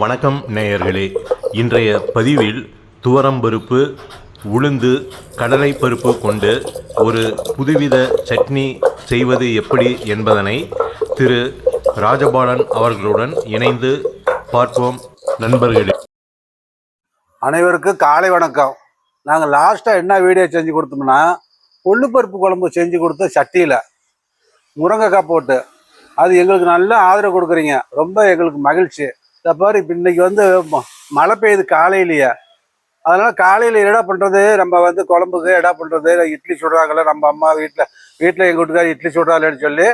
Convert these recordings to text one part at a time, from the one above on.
வணக்கம் நேயர்களே. இன்றைய பதிவில் துவரம்பருப்பு உளுந்து கடலைப்பருப்பு கொண்டு ஒரு புதுவித சட்னி செய்வது எப்படி என்பதனை திரு ராஜபாலன் அவர்களுடன் இணைந்து பார்ப்போம் நண்பர்களே. அனைவருக்கும் காலை வணக்கம். நாங்கள் லாஸ்ட்டாக என்ன வீடியோ செஞ்சு கொடுத்தோம்னா கொள்ளுப்பருப்பு குழம்பு செஞ்சு கொடுத்த சட்டியில் முருங்கைக்காய் போட்டு அது எங்களுக்கு நல்ல ஆதரவு கொடுக்குறீங்க. ரொம்ப எங்களுக்கு மகிழ்ச்சி. இந்த பாரு இப்போ இன்னைக்கு வந்து ம- மழை பெய்யுது காலையிலேயே. அதனால் காலையில் என்ன பண்ணுறது நம்ம வந்து குழம்புக்கு என்ன பண்ணுறது இட்லி சுடுறாங்கல்ல நம்ம அம்மா வீட்டில் வீட்டில் எங்கள் வீட்டுக்கார இட்லி சுடுறாங்களேன்னு சொல்லி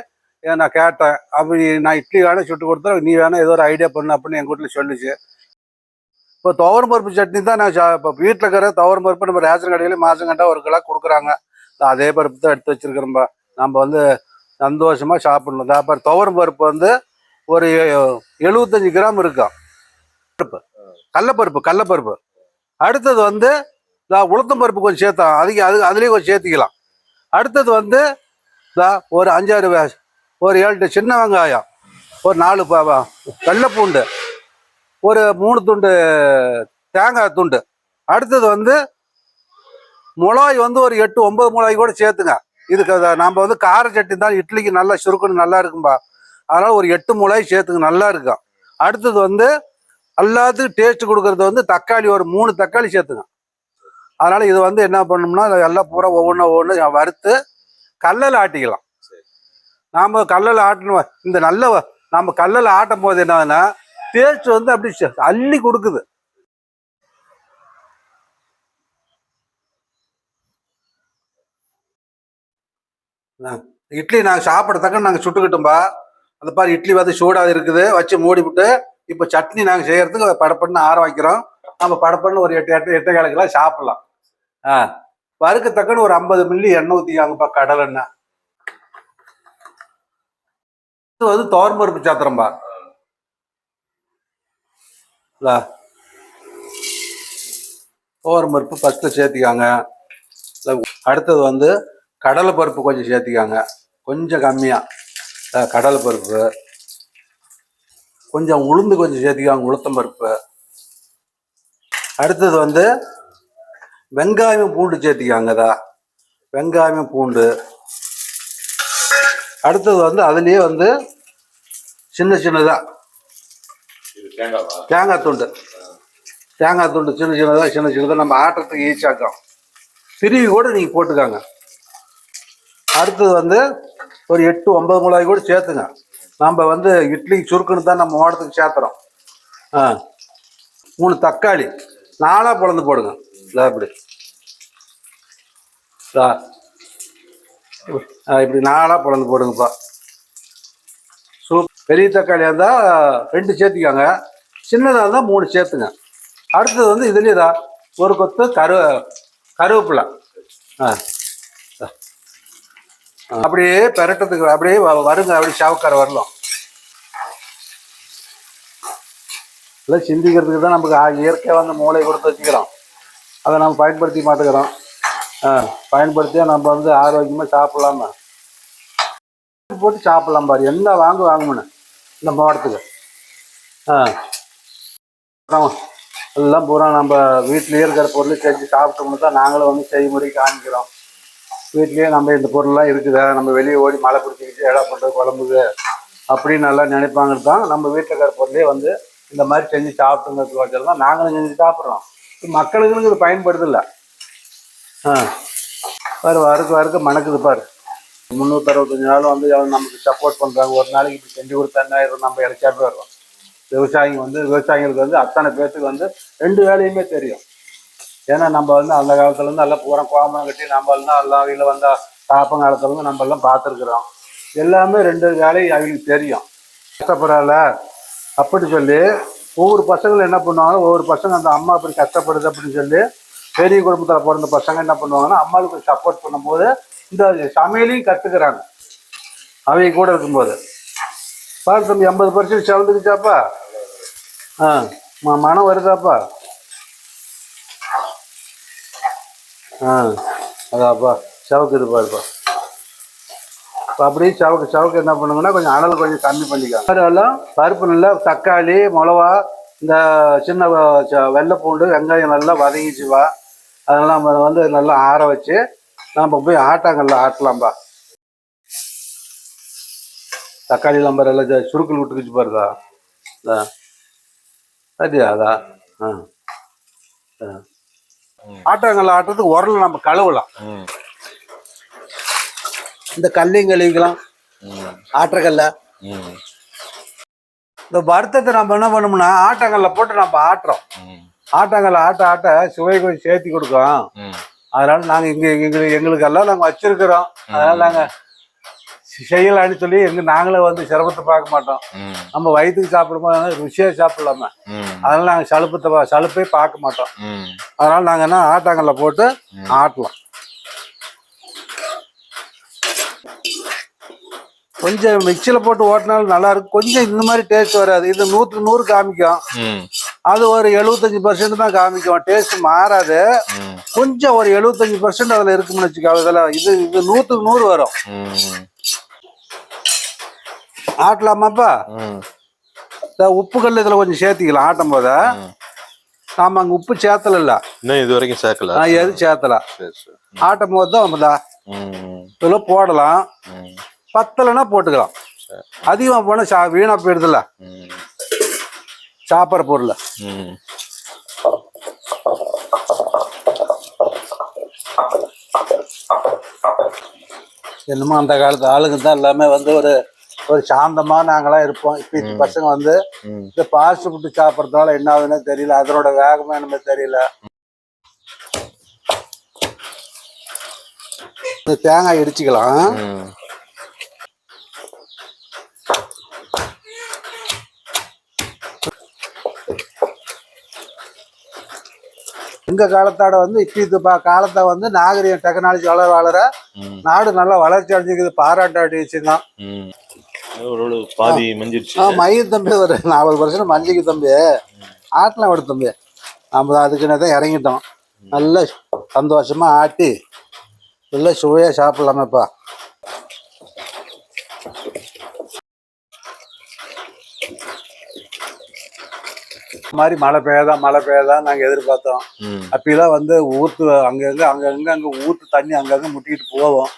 நான் கேட்டேன். அப்படி நான் இட்லி வேணா சுட்டு கொடுத்தா நீ வேணா ஏதோ ஒரு ஐடியா பண்ணு அப்படின்னு எங்கள் வீட்டில் சொல்லுச்சு. இப்போ துவரம் பருப்பு சட்னி தான் நான் சா- இப்போ வீட்டில் இருக்கிற துவரம் பருப்பு நம்ம ரேஷன் கடையில் மாதம் கண்டா ஒரு கிலோ கொடுக்குறாங்க. அதே பருப்பு தான் எடுத்து வச்சிருக்கிறோம்பா நம்ம வந்து சந்தோஷமாக சாப்பிடணும். அப்புறம் துவரம் பருப்பு வந்து ஒரு எழுபத்தஞ்சு கிராம் இருக்கும் பருப்பு கடலப்பருப்பு கடலப்பருப்பு. அடுத்தது வந்து உளுத்தம் பருப்பு கொஞ்சம் சேர்த்தோம் அதுக்கு அது அதுலேயும் கொஞ்சம் சேர்த்திக்கலாம். அடுத்தது வந்து ஒரு அஞ்சாறு ஒரு ஏழு சின்ன வெங்காயம். ஒரு நாலு ப- வெள்ளைப்பூண்டு ஒரு மூணு துண்டு தேங்காய் துண்டு. அடுத்தது வந்து மிளகாய் வந்து ஒரு எட்டு ஒன்பது மிளகாய் கூட சேர்த்துங்க. இதுக்கு அத- நம்ம வந்து கார சட்னி தான் இட்லிக்கு நல்லா சுருக்குன்னு நல்லா இருக்கும்பா. அதனால ஒரு எட்டு மிளகாய் சேர்த்துக்கு நல்லா இருக்கும் அடுத்தது வந்து எல்லாத்துக்கும் டேஸ்ட் கொடுக்கறது வந்து தக்காளி ஒரு மூணு தக்காளி சேர்த்துங்க. அதனால இது வந்து என்ன பண்ணோம்னா எல்லாம் பூரா ஒவ்வொன்றும் ஒவ்வொன்று வறுத்து கல்லில் ஆட்டிக்கலாம். நாம் கல்லில் ஆட்டணும். இந்த நல்ல நம்ம கல்லில் ஆட்டும் போது என்னதுன்னா டேஸ்ட் வந்து அப்படி அள்ளி கொடுக்குது. இட்லி நாங்கள் சாப்பிட்றதுக்கு நாங்கள் சுட்டுக்கிட்டோம்பா. அந்த பாரு இட்லி வந்து சூடாக இருக்குது. வச்சு மூடி விட்டு இப்போ சட்னி நாங்கள் செய்யறதுக்கு படப்படன்னு ஆற வைக்கிறோம் நம்ம படப்படன்னு ஒரு எட்டு எட்டு எட்டு கிழக்குலாம் சாப்பிடலாம். ஆ வறுக்கத்தக்கன்னு ஒரு ஐம்பது மில்லி எண்ணெய் ஊற்றிக்காங்கப்பா கடல் எண்ணெய். இது வந்து தோர்மருப்பு சாத்திரம்பா. பருப்பு ஃபஸ்ட்டு சேர்த்திக்காங்க. அடுத்தது வந்து கடலை பருப்பு கொஞ்சம் சேர்த்திக்காங்க. கொஞ்சம் கம்மியாக கடலை பருப்பு கொஞ்சம் உளுந்து கொஞ்சம் சேர்த்திக்காங்க உளுத்தம் பருப்பு. அடுத்தது வந்து வெங்காயம் பூண்டு சேர்த்திக்காங்கதா வெங்காயம் பூண்டு. அடுத்தது வந்து அதுலேயே வந்து சின்ன சின்னதாக தேங்காய் துண்டு. தேங்காய் துண்டு சின்ன சின்னதாக சின்ன சின்னதாக நம்ம ஆட்டுறதுக்கு ஈஸியாக்கும் திருவி கூட நீங்கள் போட்டுக்காங்க. அடுத்தது வந்து ஒரு எட்டு ஒன்பது மிளகாய் கூட சேர்த்துங்க. நம்ம வந்து இட்லி சுருக்குன்னு தான் நம்ம ஓடத்துக்கு சேர்த்துறோம். ஆ மூணு தக்காளி நாலாக பிளந்து போடுங்க. இதா இப்படி. இதா. ஆ, இப்படி நாலாக பிளந்து போடுங்கப்பா. சூப் பெரிய தக்காளியாக இருந்தால் ரெண்டு சேர்த்திக்காங்க. சின்னதாக இருந்தால் மூணு சேர்த்துங்க. அடுத்தது வந்து இதுலேயே தான் ஒரு கொத்து கரு கருவேப்பிலை. ஆ. அப்படியே பெரட்டத்துக்கு அப்படியே வருங்க அப்படியே சாவுக்கார வரலாம். இல்லை சிந்திக்கிறதுக்கு தான் நமக்கு இயற்கையாக வந்து மூளை கொடுத்து வச்சுக்கிறோம். அதை நம்ம பயன்படுத்தி மாட்டுக்கிறோம். ஆ பயன்படுத்தியா நம்ம வந்து ஆரோக்கியமாக சாப்பிட்லாமா? போட்டு சாப்பிடலாம் பாரு. என்ன வாங்க வாங்கணும்னு இந்த மாவட்டத்துக்கு ஆ. எல்லாம் பூரா நம்ம வீட்டிலேயே இருக்கிற பொருள் செஞ்சு சாப்பிட்டோம்னு தான் நாங்களும் வந்து செய்முறை காமிக்கிறோம் வீட்லேயே நம்ம இந்த பொருள்லாம் இருக்குதா? நம்ம வெளியே ஓடி மழை பிடிச்சிக்கிட்டு எடா பண்ணுறது குழம்புது அப்படின்னு நல்லா நினைப்பாங்க தான் நம்ம வீட்டில் இருக்கிற பொருளே வந்து இந்த மாதிரி செஞ்சு சாப்பிட்டுங்கிறது வச்சது தான் நாங்களும் செஞ்சு சாப்பிட்றோம். மக்களுக்கு இது பயன்படுதில்ல ஆ. பாரு வறுக்க வறுக்க மணக்குது பாரு. முந்நூற்றி அறுபத்தஞ்சு நாள் வந்து நமக்கு சப்போர்ட் பண்ணுறாங்க ஒரு நாளைக்கு இப்படி செஞ்சு கொடுத்தா நம்ம இலக்கியாவே வர்றோம். விவசாயிங்க வந்து விவசாயிகளுக்கு வந்து அத்தனை பேர்த்துக்கு வந்து ரெண்டு வேலையுமே தெரியும். ஏன்னா நம்ம வந்து அந்த காலத்துல இருந்து எல்லாம் பூரா கோமரம் கட்டி நம்ம எல்லாம் எல்லாம் வீட்டில் வந்த காப்பங்காலத்துல இருந்து நம்ம எல்லாம் பார்த்துருக்குறோம். எல்லாமே ரெண்டு வேலையும் அவங்களுக்கு தெரியும். கஷ்டப்படல அப்படி சொல்லி ஒவ்வொரு பசங்களும் என்ன பண்ணுவாங்க ஒவ்வொரு பசங்க அந்த அம்மா அப்படி கஷ்டப்படுது அப்படின்னு சொல்லி பெரிய குடும்பத்தில் பிறந்த பசங்க என்ன பண்ணுவாங்கன்னா அம்மாவுக்கு சப்போர்ட் பண்ணும்போது இந்த சமையலையும் கற்றுக்குறாங்க அவங்க கூட இருக்கும்போது. பாரு தம்பி ஐம்பது பர்சன்ட் செவந்துக்குச்சாப்பா ஆ மனம் வருதாப்பா? ஆ அதாப்பா சவுக்கு பாருப்பா. இப்போ அப்படியே சவுக்கு சவுக்கு என்ன பண்ணுங்கன்னா கொஞ்சம் அனல் கொஞ்சம் கம்மி பண்ணிக்கலாம். அதெல்லாம் பருப்பு நல்லா தக்காளி மிளவா இந்த சின்ன ச- வெள்ளை பூண்டு வெங்காயம் நல்லா வதங்கிச்சுவா அதெல்லாம் நம்ம வந்து நல்லா ஆற வச்சு நம்ம போய் ஆட்டாங்கல்ல ஆட்டலாம்பா. தக்காளி நம்பர் எல்லாம் சுருக்கல் சுருக்குள் விட்டுக்குச்சு பாருதா சரியா அதா? ஆ ஆ. ஆட்டாங்கல்ல ஆட்டுறதுக்கு உரல் நம்ம கழுவலாம். இந்த கல்லையும் கழுவிக்கலாம். ஆட்டுறக்கல்ல இந்த வருத்தத்தை நம்ம என்ன பண்ணோம்னா ஆட்டாங்கல்ல போட்டு நம்ம ஆட்டுறோம். ஆட்டாங்கல்ல ஆட்ட ஆட்ட சுவை கொஞ்சம் சேர்த்தி கொடுக்கும். அதனால நாங்க இங்க எங்களுக்கு எங்களுக்கெல்லாம் நாங்க வச்சிருக்கிறோம். அதனால நாங்க செய்யலான்னு சொல்லி எங்க நாங்களே வந்து சிரமத்தை பார்க்க மாட்டோம். நம்ம வயிற்றுக்கு சாப்பிடும்போது ருசியா சாப்பிடலாம. அதனால நாங்க சலுப்பத்தை சலுப்பே பார்க்க மாட்டோம். அதனால நாங்க என்ன ஆட்டாங்கல்ல போட்டு ஆட்டலாம். கொஞ்சம் மிக்சியில் போட்டு ஓட்டினாலும் நல்லா இருக்கும். கொஞ்சம் இந்த மாதிரி டேஸ்ட் வராது. இது நூற்றுக்கு நூறு காமிக்கும். அது ஒரு எழுபத்தஞ்சு பர்சன்ட் தான் காமிக்கும். டேஸ்ட் மாறாது. கொஞ்சம் ஒரு எழுபத்தஞ்சு பர்சன்ட் அதில் இருக்கும்னு வச்சுக்கோ. அதில் இது இது நூற்றுக்கு நூறு வரும். ஆட்டலாமாப்பா? உப்பு கல் இதில் கொஞ்சம் சேர்த்திக்கலாம். ஆட்டும் போத. நாம அங்கே உப்பு சேர்த்தல இல்ல இன்னும் இது வரைக்கும் சேர்க்கல. நான் எது சேர்த்தல. சரி சரி. ஆட்டும் போது தான் ம். இதில் போடலாம். பத்தலைன்னா போட்டுக்கலாம். அதிகமாக போனால் சா வீணாக போயிடுதுல்ல? சாப்பிட்ற பொருள். என்னமோ அந்த காலத்து ஆளுங்க தான் எல்லாமே வந்து ஒரு ஒரு சாந்தமா நாங்களாம் இருப்போம். இப்போ இந்த பசங்க வந்து இந்த ஃபாஸ்ட் ஃபுட்டு சாப்பிட்றதால என்ன ஆகுதுன்னு தெரியல. அதனோட வேகமே என்னமே தெரியல. இந்த தேங்காய் இடிச்சுக்கலாம். எங்க காலத்தோட வந்து இப்போ இது காலத்தை வந்து நாகரிகம் டெக்னாலஜி வளர வளர நாடு நல்லா வளர்ச்சி அடைஞ்சிக்குது. பாராட்டாட்டி வச்சுங்க ம். ஒரு பாதி மஞ்சிருச்சு. மயில் தம்பி ஒரு நாற்பது பர்சன்ட் மஞ்சிக்கு தம்பி. ஆட்டலாம் விடு தம்பி. நம்ம அதுக்குன்னு தான் இறங்கிட்டோம். நல்லா சந்தோஷமா ஆட்டி நல்லா சுவையா சாப்பிடலாமேப்பா. மாதிரி மழை பெய்யாதான் மழை பெய்யாதான் நாங்கள் எதிர்பார்த்தோம். அப்பெல்லாம் வந்து ஊத்து அங்கங்க அங்கங்க அங்கே ஊத்து தண்ணி அங்கங்க முட்டிக்கிட்டு போவோம்.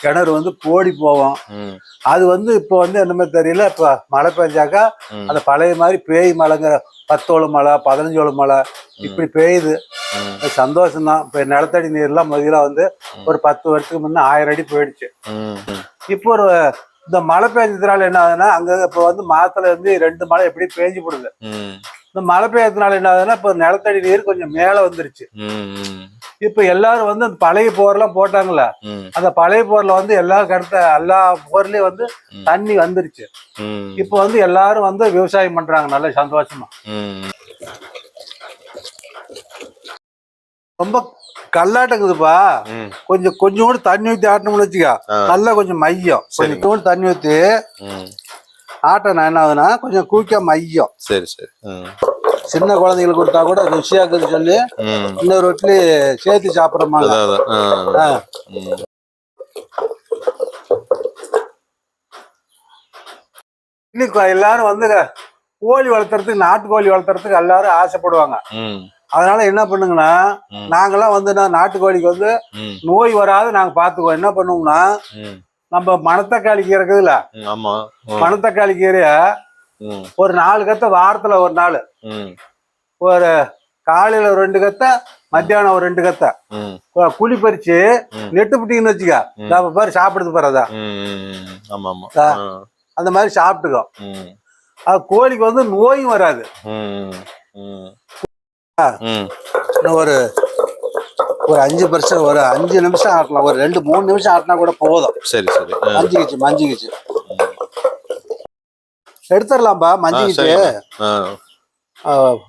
கிணறு வந்து போடி போவோம். அது வந்து இப்போ வந்து என்னமே தெரியல இப்போ மழை பெஞ்சாக்கா. அந்த பழைய மாதிரி பேய் மழைங்கிற பத்தோளு மழை பதினஞ்சோளு மழை இப்படி பெய்யுது. ம். அது சந்தோஷம்தான். இப்போ நிலத்தடி நீர்லாம் முதல்ல வந்து ஒரு பத்து வருஷத்துக்கு முன்ன ஆயிரம் அடி போயிடுச்சு. இப்போ ஒரு இந்த மழை பெஞ்சதுனால என்ன ஆகுதுன்னா அங்க இப்போ வந்து மாத்துல இருந்து ரெண்டு மழை எப்படி பேஞ்சு போடுது. இந்த மழை பெய்யறதுனால என்ன ஆகுதுன்னா இப்போ நிலத்தடி நீர் கொஞ்சம் மேலே வந்துருச்சு. இப்போ எல்லாரும் வந்து அந்த பழைய போர்லாம் போட்டாங்கல்ல ம். அந்த பழைய போர்ல வந்து எல்லா கடத்த எல்லா போர்லயும் வந்து. தண்ணி வந்துருச்சு. இப்போ வந்து எல்லாரும் வந்து விவசாயம் பண்றாங்க நல்ல சந்தோஷமா. ரொம்ப கல்லாட்டங்குதுப்பா. ம். கொஞ்சம் கொஞ்சோண்டு தண்ணி ஊற்றி ஆட்டணும்னு வச்சுக்கா. நல்லா கொஞ்சம் மையம். கொஞ்சம் தண்ணி ஊற்றி ம் ஆட்டினா என்ன ஆகுதுன்னா கொஞ்சம் கூக்க மையம். சரி சரி. சின்ன குழந்தைங்களுக்கு கொடுத்தா கூட ருசியா இருக்குதுன்னு சொல்லி இன்னொரு இட்லி சேர்த்து. ம். இன்னைக்கு எல்லாரும் வந்து கோழி வளர்த்துறதுக்கு நாட்டுக்கோழி வளர்த்துறதுக்கு எல்லாரும் ஆசைப்படுவாங்க. அதனால என்ன பண்ணுங்கன்னா. நாங்கெல்லாம் வந்து நாட்டுக்கோழிக்கு வந்து நோய் வராது நாங்க பாத்துக்குவோம் என்ன பண்ணுவோம்னா நம்ம மணத்தக்காளி கீரை இருக்குதுல்ல? ஆமா. மணத்தக்காளி கீரைய ஒரு நாலு கத்தை வாரத்துல ஒரு நாள். ஒரு காலையில ஒரு ரெண்டு கத்தை மத்தியானம் ஒரு ரெண்டு கத்தை. குழி பறிச்சு. நெட்டு பிட்டிங்கன்னு வச்சுக்க. பாரு அதான். ஆ. அந்த மாதிரி சாப்பிட்டுக்கோ. அது கோழிக்கு வந்து நோயும் வராது. ஒரு ஒரு அஞ்சு பர்சன்ட் ஒரு அஞ்சு நிமிஷம் ஆட்டலாம். ஒரு ரெண்டு மூணு நிமிஷம் ஆட்டினா கூட போதும். சரி சரி. மஞ்சிக்கிச்சு மஞ்சிக்கிச்சு எடுத்துடலாம்பா மஞ்சிக்கிச்சு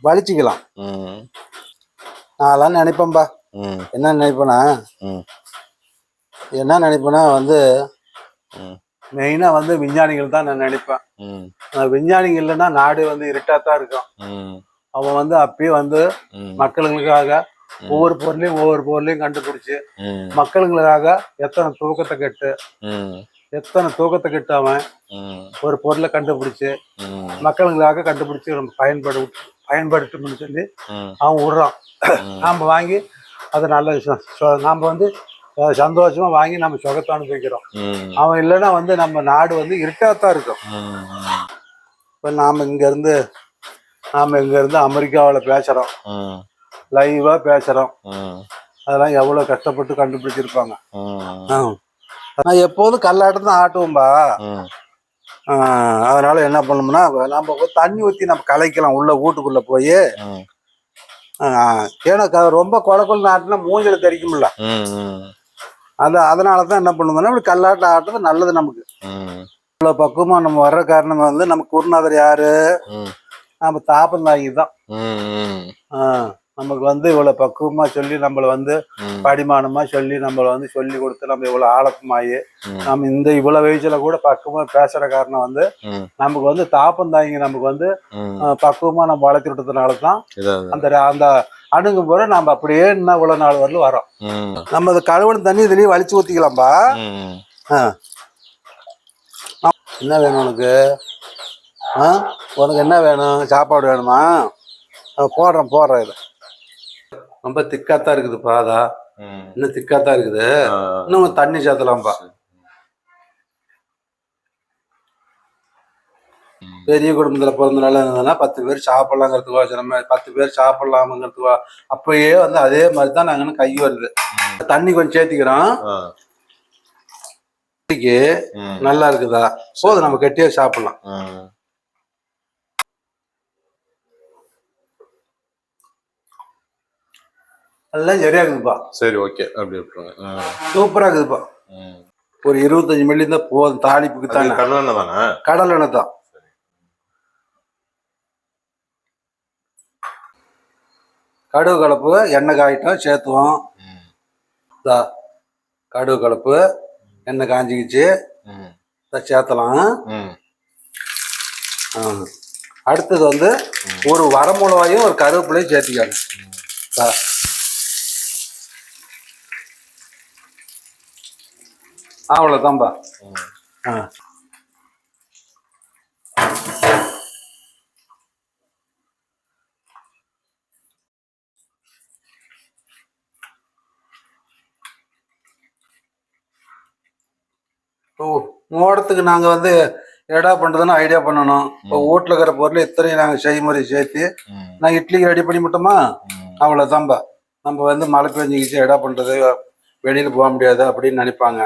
வலிச்சுக்கலாம். நான்லாம் நினைப்பேன்பா. என்ன நினைப்பேனா? என்ன நினைப்பேனா வந்து மெயினாக வந்து விஞ்ஞானிகள் தான் நான் நினைப்பேன். விஞ்ஞானிகள் இல்லைன்னா நாடு வந்து இருட்டாக தான் இருக்கும் அவன் வந்து அப்பயே வந்து ம். மக்களுங்களுக்காக ஒவ்வொரு பொருளையும் ஒவ்வொரு பொருளையும் கண்டுபிடிச்சு மக்களுங்களுக்காக எத்தனை தூக்கத்தை கெட்டு எத்தனை தூக்கத்தை கெட்டு அவன் ஒரு பொருளை கண்டுபிடிச்சு மக்களுங்களுக்காக கண்டுபிடிச்சு நம்ம பயன்படு பயன்படுத்தணும்னு சொல்லி அவன் விடுறான். நாம் வாங்கி அது நல்ல விஷயம். நாம வந்து சந்தோஷமா வாங்கி நம்ம சுகத்தை அனுபவிக்கிறோம். அவன் இல்லைன்னா வந்து நம்ம நாடு வந்து இருட்டாத்தான் இருக்கும். இப்போ நாம் இங்கேருந்து நாம் இங்கேருந்து அமெரிக்காவில் பேசுகிறோம் ம் லைவாக பேசுகிறோம் ம் அதெல்லாம் எவ்வளோ கஷ்டப்பட்டு கண்டுபிடிச்சிருப்பாங்க. நான் எப்போதும் கல்லாட்டம் தான் ஆட்டுவோம்பா. அதனால என்ன பண்ணோம்னா நம்ம தண்ணி ஊற்றி நம்ம கலைக்கலாம் உள்ள வீட்டுக்குள்ளே போய். ஏன்னா ரொம்ப கொல ஆட்டினா மூஞ்சில தெரிக்கும்ல. அது அதனால தான் என்ன பண்ணுவோம்னா இப்படி கல்லாட்டம் ஆட்டுறது நல்லது நமக்கு. இவ்வளோ பக்குவமாக நம்ம வர்ற காரணம் வந்து நம்ம குருநாதர் யாரு? நம்ம தாப்பந்தாங்கி தான். நமக்கு வந்து இவ்வளோ பக்குவமாக சொல்லி நம்மளை வந்து ம். படிமானமாக சொல்லி நம்மளை வந்து சொல்லி கொடுத்து நம்ம இவ்வளோ ஆழப்பமாயி நம்ம இந்த இவ்வளோ வயசுல கூட பக்குவமாக பேசுகிற காரணம் வந்து நமக்கு வந்து தாப்பந்தாங்கி நமக்கு வந்து பக்குவமா நம்ம வளர்த்து விட்டதுனால தான் இதான். அந்த அந்த அணுகும் போற நம்ம அப்படியே இன்னும் இவ்வளோ நாள் வரலும் வரோம். நம்ம அது கழுவன தண்ணி இதுலயே வலிச்சு ஆ. என்ன வேணும் உனக்கு? உனக்கு என்ன வேணும்? சாப்பாடு வேணுமா? போடுறேன் போடுறேன் இது. ரொம்ப திக்காத்தான் இருக்குதுப்பா அதா ம். இன்னும் திக்காத்தான் இருக்குது. இன்னும் தண்ணி சேர்த்தலாம்ப்பா ம். பெரிய குடும்பத்தில் பிறந்தனால இருந்ததுன்னா பத்து பேர் சாப்பிட்லாங்கிறதுக்கு நம்ம பத்து பேர் சாப்பிட்லாமுங்கிறதுக்கு. அப்பயே வந்து அதே மாதிரி தான் நாங்கள் கை வருது. தண்ணி கொஞ்சம் சேர்த்திக்கிறோம். நல்லா இருக்குதா? போதும் நம்ம கெட்டியா சாப்பிடலாம். எல்லாம் சரியா இருக்குதுப்பா. சரி ஓகே அப்படி விட்டுருங்க. ம் சூப்பரா இருக்குதுப்பா. ஒரு இருபத்தஞ்சு மில்லி தான் போதும் தாளிப்புக்கு தானே. கடலெண்ணெய் தானே? கடல் எண்ணெய் தான். கடுகு கலப்பு எண்ணெய் காயிட்டம் சேர்த்துவோம். கடுகு கலப்பு எண்ணெய் காஞ்சிக்கிச்சு. சேர்த்தலாம். அடுத்தது வந்து ஒரு வரமிளகாயும் ஒரு கருவேப்பிலையும் சேர்த்திக்காங்க. அவ்வளோதான்பா ஆ. ஓ மோடத்துக்கு நாங்கள் வந்து எடா பண்ணுறதுன்னு ஐடியா பண்ணணும். இப்போ வீட்டில் இருக்கிற பொருள் இத்தனையும் நாங்கள் செய்முறை சேர்த்து நான் இட்லிக்கு ரெடி பண்ணி விட்டோமா அவ்வளோதான்பா நம்ம வந்து மழை பெஞ்சிக்கிச்சு எடா பண்ணுறது வெளியில் போக முடியாது அப்படின்னு நினைப்பாங்க.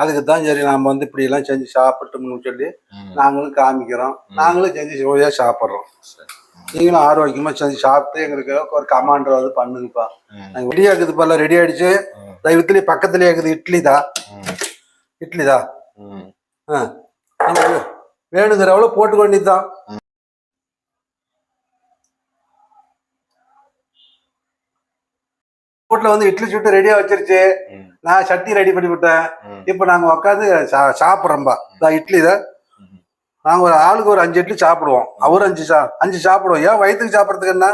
அதுக்கு தான் சரி நாம் வந்து இப்படியெல்லாம் செஞ்சு சாப்பிட்டோம்னு சொல்லி நாங்களும் காமிக்கிறோம். நாங்களும் செஞ்சு சுவையாக சாப்பிட்றோம். நீங்களும் ஆரோக்கியமாக செஞ்சு சாப்பிட்டு எங்களுக்கு ஒரு கமாண்டர் வந்து பண்ணுங்கப்பா. நாங்கள் ரெடி ஆகுதுப்பா எல்லாம் ரெடி ஆயிடுச்சு. தயவுத்துலேயே பக்கத்துலேயே இருக்குது இட்லி தான் இட்லி தான் ஆ. நமக்கு வேணுங்கிற வீட்டில் வந்து இட்லி சுட்டு ரெடியாக வச்சிருச்சு. நான் சட்னி ரெடி பண்ணி விட்டேன். இப்போ நாங்கள் உட்காந்து சாப்பிட்றோம்பா. இட்லி தான் ம் நாங்கள் ஒரு ஆளுக்கு ஒரு அஞ்சு இட்லி சாப்பிடுவோம். அவர் அஞ்சு சா அஞ்சு சாப்பிடுவோம். ஏன் வயிற்றுக்கு சாப்பிட்றதுக்கு என்ன?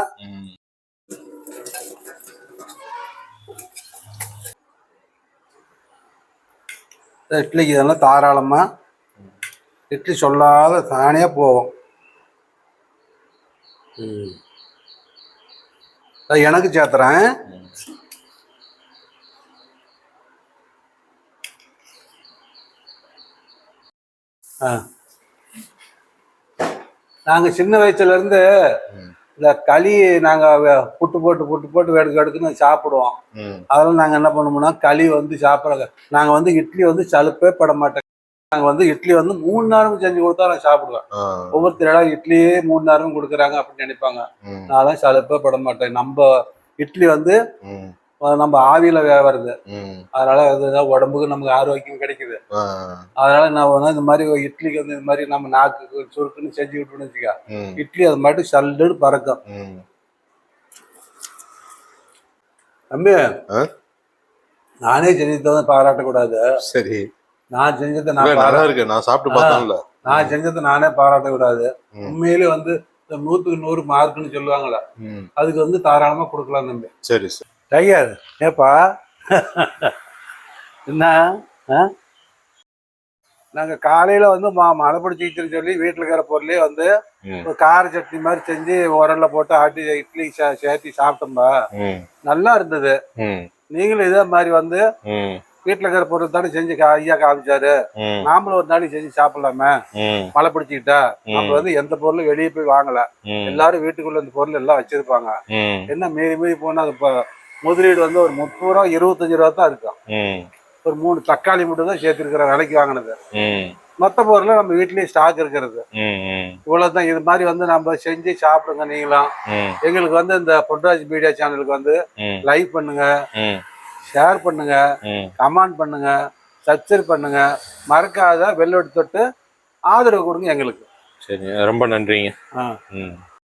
இட்லிக்கு இதெல்லாம் தாராளமாக இட்லி சொல்லாத தானே போவோம். எனக்கு சேர்த்துறேன். நாங்கள் சின்ன வயசுலேருந்து இந்த களி நாங்கள் புட்டு போட்டு புட்டு போட்டு வெடுக்கு வெடுக்குன்னு சாப்பிடுவோம். அதெல்லாம் நாங்கள் என்ன பண்ணுவோம்னா களி வந்து சாப்பிட்றாங்க. நாங்கள் வந்து இட்லி வந்து சலுப்பே பட மாட்டோம். நாங்கள் வந்து இட்லி வந்து மூணு நேரம் செஞ்சு கொடுத்தா நான் சாப்பிடுவேன் ஒவ்வொருத்தர் இட்லியே மூணு நேரம் கொடுக்குறாங்க அப்படின்னு நினைப்பாங்க. நான் தான் சலுப்பே பட மாட்டேன். நம்ம இட்லி வந்து நம்ம ஆவியில ம். அதனால உடம்புக்கு நமக்கு ஆரோக்கியம் கிடைக்குது. அதனால நான் வந்து இந்த மாதிரி இட்லிக்கு வந்து இந்த மாதிரி நம்ம நாக்கு சுருக்குன்னு செஞ்சு விட்டோம்னு வச்சுக்க இட்லி அது மட்டும் சல்லுன்னு பறக்கும். தம்பி? நானே செஞ்சதை பாராட்டக்கூடாது. சரி. நான் செஞ்சதை நான் நல்லா இருக்கு. நான் சாப்பிட்டு பார்த்தேன்ல. நான் செஞ்சதை நானே பாராட்டக்கூடாது. உண்மையிலே வந்து இந்த நூற்றுக்கு நூறு மார்க்குன்னு சொல்லுவாங்களே அதுக்கு வந்து தாராளமா கொடுக்கலாம் தம்பி. சரி சரி. டைகர் ஏப்பா? என்ன? ஆ? நாங்க காலையில வந்து மா மழை பிடிச்சிக்கிச்சுன்னு சொல்லி வீட்டுல இருக்கிற பொருளே வந்து ஒரு கார சட்னி மாதிரி செஞ்சு உரல்ல போட்டு ஆட்டி இட்லி சேர்த்தி சாப்பிட்டோம்பா. நல்லா இருந்தது. நீங்களும் இதே மாதிரி வந்து வீட்டுல இருக்கிற பொருள் தானே செஞ்சு ஐயா காமிச்சாரு. நாமளும் ஒரு நாளைக்கு செஞ்சு சாப்பிடலாமே. மழை பிடிச்சிக்கிட்டா நம்ம வந்து எந்த பொருளும் வெளியே போய் வாங்கல. எல்லாரும் வீட்டுக்குள்ள இந்த பொருள் எல்லாம் வச்சிருப்பாங்க. என்ன மீறி மீறி போனா அது முதலீடு வந்து ஒரு முப்பது ரூபா இருபத்தஞ்சு ரூபா தான் இருக்கும். ஒரு மூணு தக்காளி மட்டும் தான் சேர்த்துருக்கிற விலைக்கு வாங்கினது. ம். மற்ற பொருள் நம்ம வீட்லயே ஸ்டாக் இருக்கிறது. இவ்வளவுதான். இது மாதிரி வந்து நம்ம செஞ்சு சாப்பிடுங்க நீங்களும். எங்களுக்கு வந்து இந்த பொன்ராஜ் மீடியா சேனலுக்கு வந்து லைக் பண்ணுங்க ஷேர் பண்ணுங்க கமெண்ட் பண்ணுங்க சப்ஸ்கிரைப் பண்ணுங்க. மறக்காத வெள்ளோட்டு தொட்டு ஆதரவு கொடுங்க எங்களுக்கு. சரி ரொம்ப நன்றிங்க. ஆ. ம்.